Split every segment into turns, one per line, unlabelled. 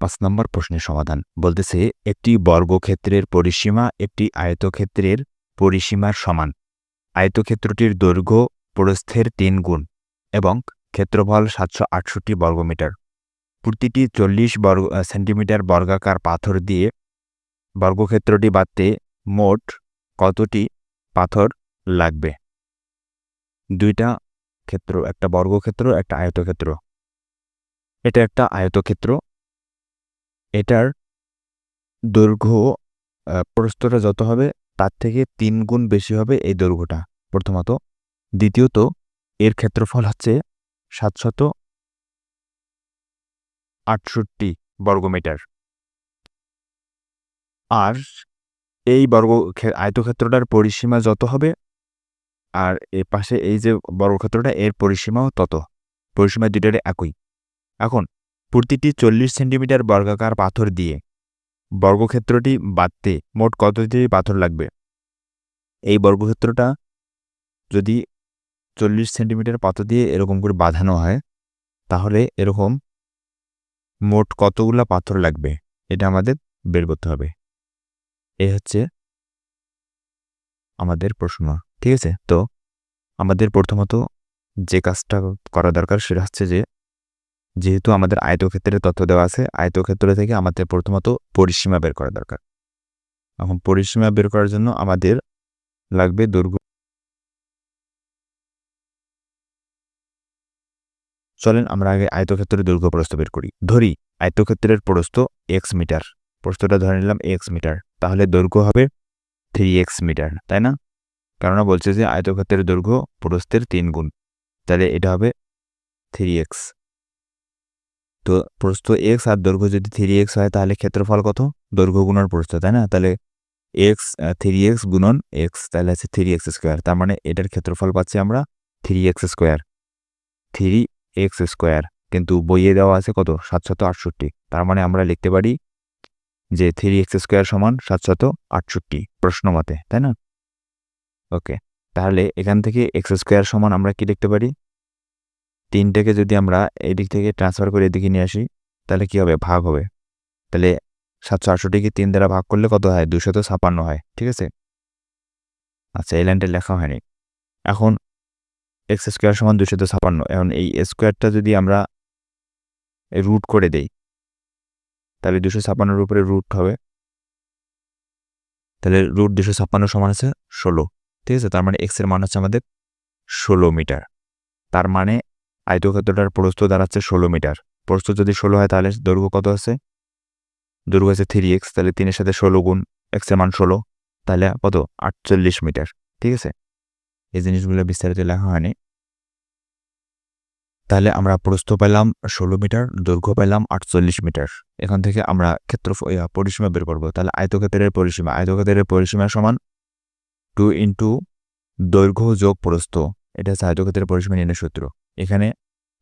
পাঁচ নম্বর প্রশ্নের সমাধান। বলতেছে, একটি বর্গক্ষেত্রের পরিসীমা একটি আয়তক্ষেত্রের পরিসীমার সমান। আয়তক্ষেত্রটির দৈর্ঘ্য প্রস্থের তিন গুণ এবং ক্ষেত্রফল সাতশো আটষট্টি বর্গমিটার। প্রতিটি চল্লিশ বর্গ সেন্টিমিটার বর্গাকার পাথর দিয়ে বর্গক্ষেত্রটি বাঁধতে মোট কতটি পাথর লাগবে? দুইটা ক্ষেত্র, একটা বর্গক্ষেত্র, একটা আয়তক্ষেত্র। এটা একটা আয়তক্ষেত্র। এটার দৈর্ঘ্য আহ, প্রস্থটা যত হবে তার থেকে তিন গুণ বেশি হবে এই দৈর্ঘ্যটা। প্রথমত। দ্বিতীয়ত এর ক্ষেত্রফল হচ্ছে সাতশত আটষট্টি বর্গমিটার। আর এই বর্গ আয়তক্ষেত্রটার পরিসীমা যত হবে আর এ পাশে এই যে বর্গক্ষেত্রটা এর পরিসীমাও তত। পরিসীমা দুইটারে একই। এখন প্রতিটি চল্লিশ সেন্টিমিটার বর্গাকার পাথর দিয়ে। বর্গক্ষেত্রটি বাঁধতে মোট কতটি পাথর লাগবে? এই বর্গক্ষেত্রটা যদি চল্লিশ সেন্টিমিটার পাথর দিয়ে এরকম করে বাঁধানো হয়, তাহলে এরকম মোট কতগুলা পাথর লাগবে? এটা আমাদের বের করতে হবে। এ হচ্ছে আমাদের প্রশ্ন, ঠিক আছে? তো আমাদের প্রথমত যে কাজটা করা দরকার সেটা হচ্ছে যে যেহেতু আমাদের আয়তক্ষেত্রের তথ্য দেওয়া আছে, আয়তক্ষেত্র থেকে আমাদের প্রথমত পরিসীমা বের করা দরকার। এখন পরিসীমা বের করার জন্য আমাদের লাগবে দৈর্ঘ্য। চলেন আমরা আগে আয়তক্ষেত্রের দৈর্ঘ্য প্রস্থ বের করি। ধরি, আয়তক্ষেত্রের প্রস্থ এক্স মিটার। প্রস্থটা ধরে নিলাম এক্স মিটার। তাহলে দৈর্ঘ্য হবে থ্রি এক্স মিটার, তাই না? কেননা বলছে যে আয়তক্ষেত্রের দৈর্ঘ্য প্রস্থের তিন গুণ তাহলে এটা হবে থ্রি এক্স তো প্রস্থ এক্স আর দৈর্ঘ্য যদি থ্রি এক্স হয়, তাহলে ক্ষেত্রফল কত? দৈর্ঘ্য গুণন প্রস্থ, তাই না? তাহলে এক্স থ্রি এক্স গুণন এক্স তাহলে আছে থ্রি এক্স স্কোয়ার তার মানে এটার ক্ষেত্রফল পাচ্ছি আমরা three X square three X square কিন্তু বইয়ে দেওয়া আছে কত? সাতশত আটষট্টি। তার মানে আমরা লিখতে পারি যে থ্রি এক্স স্কোয়ার সমান সাতশত আটষট্টি, প্রশ্ন মতে, তাই না? ওকে তাহলে এখান থেকে এক্স স্কোয়ার সমান আমরা কি লিখতে পারি? তিনটাকে যদি আমরা এদিক থেকে ট্রান্সফার করে এদিকে নিয়ে আসি, তাহলে কি হবে? ভাগ হবে। তাহলে সাতশো আটষট্টিকে তিন দ্বারা ভাগ করলে কত হয়? দুশত ছাপান্ন হয়, ঠিক আছে? আচ্ছা এই লাইনটা লেখা হয়নি। এখন এক্স স্কোয়ার সমান দুশত ছাপান্ন। এখন এই স্কোয়ারটা যদি আমরা রুট করে দেই, তাহলে দুশো ছাপান্নর উপরে রুট হবে। তাহলে রুট দুশো ছাপ্পান্ন সমান আছে ষোলো, ঠিক আছে? তার মানে এক্সের মান হচ্ছে আমাদের ষোলো মিটার। তার মানে আয়তক্ষেত্রটার প্রস্থ দাঁড়াচ্ছে ষোলো মিটার। প্রস্থ যদি ষোলো হয়, তাহলে দৈর্ঘ্য কত আছে? দৈর্ঘ্য আছে থ্রি এক্স তাহলে তিনের সাথে ষোলো গুণ এক্সের মান ষোলো, তাহলে কত? আটচল্লিশ মিটার। ঠিক আছে? এই জিনিসগুলো বিস্তারিত লেখা হয়নি। তাহলে আমরা প্রস্থ পেলাম ষোলো মিটার, দৈর্ঘ্য পেলাম আটচল্লিশ মিটার। এখান থেকে আমরা ক্ষেত্র পরিসীমা বের করব। তাহলে আয়তক্ষেত্রের পরিসীমা আয়তক্ষেত্রের পরিসীমা সমান টু ইন্টু দৈর্ঘ্য যোগ প্রস্থ। এটা হচ্ছে আয়তক্ষেত্রের পরিসীমা নির্ণয় সূত্র। এখানে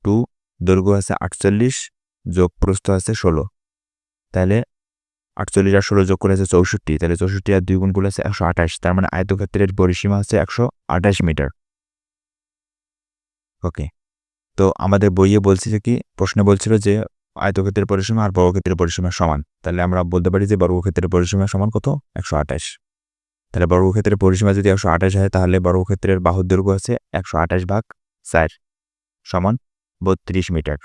টু দৈর্ঘ্য আছে আটচল্লিশ, যোগ প্রস্থ আছে ষোলো। তাহলে আটচল্লিশ আর ষোলো যোগ করে আছে চৌষট্টি, তাহলে চৌষট্টি আর দুই গুণ করলে আছে একশো আঠাশ, তার মানে আয়তক্ষেত্রের পরিসীমা হচ্ছে একশো আঠাশ মিটার। ওকে, তো আমাদের বইয়ে বলছে যে কি, প্রশ্নে বলছিল যে আয়তক্ষেত্রের পরিসীমা আর বর্গক্ষেত্রের পরিসীমা সমান। তাহলে আমরা বলতে পারি যে বর্গক্ষেত্রের পরিসীমা সমান কত? একশো আঠাশ। তাহলে বর্গক্ষেত্রের পরিসীমা যদি একশো আঠাশ হয়, তাহলে বর্গক্ষেত্রের বাহুর দৈর্ঘ্য আছে একশো আঠাশ ভাগ চার। সমান বত্রিশ মিটার।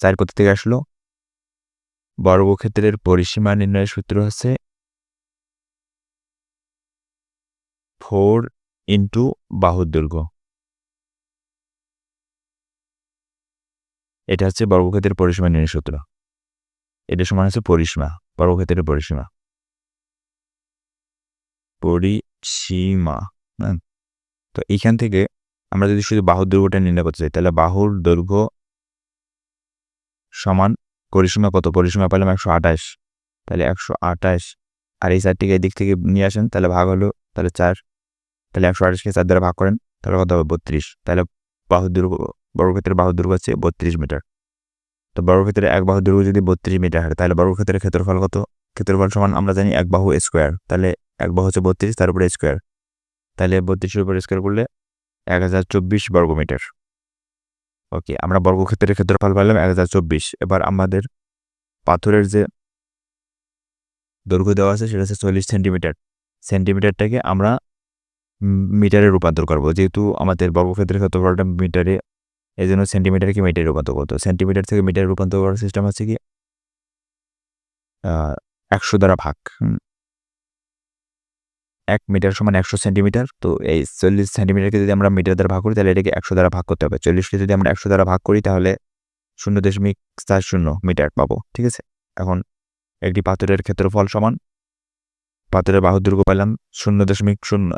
চার কোথা থেকে আসলো? বর্গক্ষেত্রের পরিসীমা নির্ণয়ের সূত্র হচ্ছে ফোর ইন্টু বাহুর এটা হচ্ছে বর্গক্ষেত্রের পরিসীমা নির্ণয় সূত্র। এটা সমান হচ্ছে পরিসীমা, বর্গক্ষেত্রের পরিসীমা। পরিসীমা হ্যাঁ। তো এইখান থেকে আমরা যদি শুধু বাহুর দৈর্ঘ্যটা নির্ণয় করতে চাই, তাহলে বাহুর দৈর্ঘ্য সমান পরিসীমা কত? পরিসীমা পেলাম একশো আঠাশ। তাহলে একশো আঠাশ। আর এই চারটিকে এদিক থেকে নিয়ে আসেন, তাহলে ভাগ হলো, তাহলে চার। তাহলে একশো আঠাশকে চার দ্বারা ভাগ করেন, তাহলে কত হবে? বত্রিশ। তাহলে বাহুর দৈর্ঘ্য, বর্গক্ষেত্রের বাহুর দৈর্ঘ্য হচ্ছে বত্রিশ মিটার। তো বর্গক্ষেত্রে এক বাহুর দৈর্ঘ্য যদি বত্রিশ মিটার হয়, তাহলে বর্গক্ষেত্রের ক্ষেত্রফল কত? ক্ষেত্রফল সমান, আমরা জানি এক বাহু স্কোয়ার। তাহলে এক বাহু হচ্ছে বত্রিশ, তার উপরে স্কোয়ার। তাহলে বত্রিশের উপরে স্কোয়ার করলে এক হাজার চব্বিশ বর্গমিটার। ওকে, আমরা বর্গক্ষেত্রের ক্ষেত্রফল পেলাম এক হাজার চব্বিশ। এবার আমাদের পাথরের যে দৈর্ঘ্য দেওয়া আছে, সেটা হচ্ছে চল্লিশ সেন্টিমিটার। সেন্টিমিটারটাকে আমরা মিটারে রূপান্তর করব। যেহেতু আমাদের বর্গক্ষেত্রের ক্ষেত্রফলটা মিটারে এই জন্য সেন্টিমিটারকে মিটারে রূপান্তর করতো সেন্টিমিটার থেকে মিটারে রূপান্তর করার সিস্টেম হচ্ছে কি? একশো দ্বারা ভাগ। এক মিটার সমান একশো সেন্টিমিটার। তো এই চল্লিশ সেন্টিমিটারকে যদি আমরা মিটার দ্বারা ভাগ করি, তাহলে এটাকে একশো দ্বারা ভাগ করতে হবে। চল্লিশকে যদি আমরা একশো দ্বারা ভাগ করি, তাহলে শূন্য দশমিক চার শূন্য মিটার পাবো, ঠিক আছে? এখন একটি পাথরের ক্ষেত্রফল সমান, পাথরের বাহুর দৈর্ঘ্য পেলাম শূন্য দশমিক শূন্য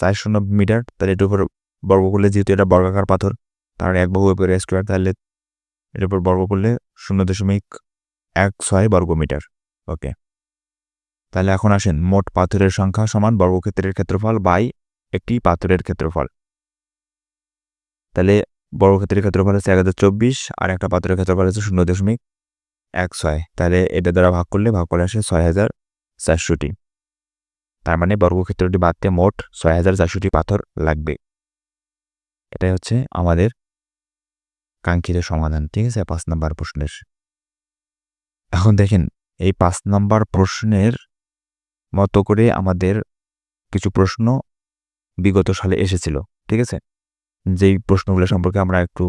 চার শূন্য মিটার। তাহলে এটার উপর বর্গ করলে যেহেতু এটা বর্গাকার পাথর, তার এক বহু উপরে স্কোয়ার তাহলে এটার উপর বর্গ করলে শূন্য দশমিক এক ছয় বর্গ মিটার ওকে তাহলে এখন আসেন, মোট পাথরের সংখ্যা সমান বর্গক্ষেত্রের ক্ষেত্রফল বাই একটি পাথরের ক্ষেত্রফল। তাহলে বর্গক্ষেত্রের ক্ষেত্রফল হচ্ছে এক হাজার চব্বিশ আর একটা পাথরের ক্ষেত্রফল হচ্ছে শূন্য দশমিক এক ছয়। তাহলে এটা দ্বারা ভাগ করলে ভাগ করে আসে ছয় হাজার চারশোটি। তার মানে বর্গক্ষেত্রটি বাদতে মোট ছয় হাজার চারশোটি পাথর লাগবে। এটাই হচ্ছে আমাদের কাঙ্ক্ষিত সমাধান, ঠিক আছে? পাঁচ নম্বর প্রশ্নের। এখন দেখেন, এই পাঁচ নম্বর প্রশ্নের মতো করে আমাদের কিছু প্রশ্ন বিগত সালে এসেছিল, ঠিক আছে? যেই প্রশ্নগুলো সম্পর্কে আমরা একটু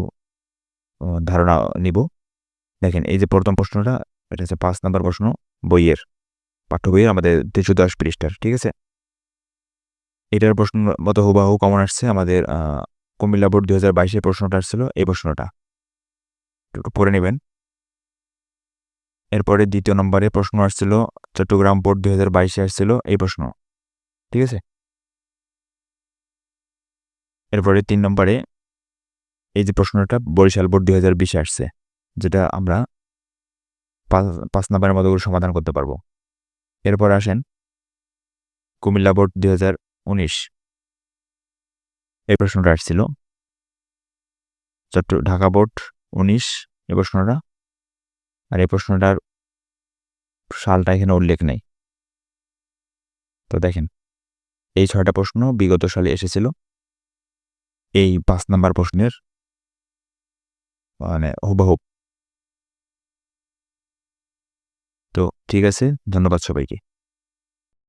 ধারণা নিব। দেখেন, এই যে প্রথম প্রশ্নটা, এটা হচ্ছে পাঁচ নম্বর প্রশ্ন, বইয়ের, পাঠ্য বইয়ের আমাদের তিনশো দশ পৃষ্ঠার, ঠিক আছে? এটার প্রশ্ন মতো হুবাহু কমন আসছে আমাদের কুমিল্লা বোর্ড দু হাজার বাইশে প্রশ্নটা আসছিল, এই প্রশ্নটা। একটু পড়ে নেবেন। এরপরে দ্বিতীয় নম্বরে প্রশ্ন আসছিল, চট্টগ্রাম বোর্ড দুই হাজার বাইশে আসছিল এই প্রশ্ন। ঠিক আছে? এরপরে তিন নম্বরে এই যে প্রশ্নটা, বরিশাল বোর্ড দুই হাজার বিশে আসছে, যেটা আমরা পাঁচ- নম্বরের মতো করে সমাধান করতে পারব। এরপর আসেন কুমিল্লা বোর্ড দুই হাজার উনিশ। এই প্রশ্নটা আসছিল, চট্ট, ঢাকা বোর্ড উনিশ, এই প্রশ্নটা। আর এই প্রশ্নটার সালটা এখানে উল্লেখ নেই। তো দেখেন, এই ছয়টা প্রশ্ন বিগত সালে এসেছিল। এই পাঁচ নাম্বার প্রশ্নের মানে হুবহুব তো ঠিক আছে, ধন্যবাদ সবাইকে।